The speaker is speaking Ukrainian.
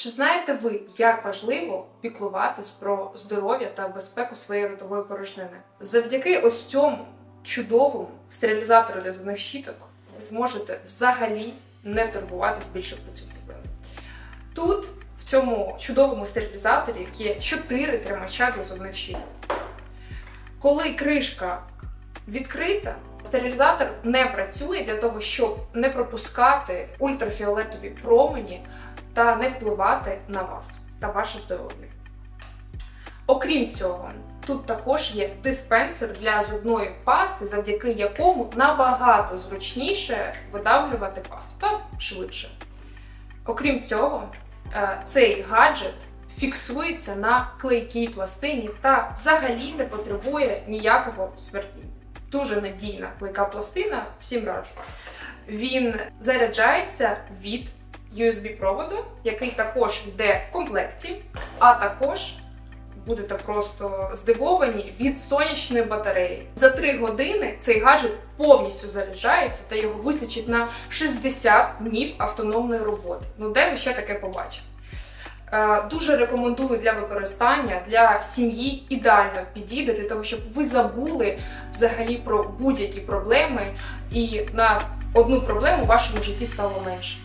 Чи знаєте ви, як важливо піклуватись про здоров'я та безпеку своєї ротової порожнини? Завдяки ось цьому чудовому стерилізатору для зубних щіток ви зможете взагалі не турбуватись більше про цю проблему. Тут, в цьому чудовому стерилізаторі, є 4 тримача для зубних щіток. Коли кришка відкрита, стерилізатор не працює для того, щоб не пропускати ультрафіолетові промені та не впливати на вас та ваше здоров'я. Окрім цього, тут також є диспенсер для зубної пасти, завдяки якому набагато зручніше видавлювати пасту та швидше. Окрім цього, е, цей гаджет фіксується на клейкій пластині та взагалі не потребує ніякого звертіння. Дуже надійна клейка пластина, всім раджу. Він заряджається від USB-проводу, який також йде в комплекті, а також будете просто здивовані від сонячної батареї. За 3 години цей гаджет повністю заряджається та його вистачить на 60 днів автономної роботи. Ну де ви ще таке побачите? Е, Дуже рекомендую для використання для сім'ї ідеально підійде для того, щоб ви забули взагалі про будь-які проблеми, і на одну проблему в вашому житті стало менше.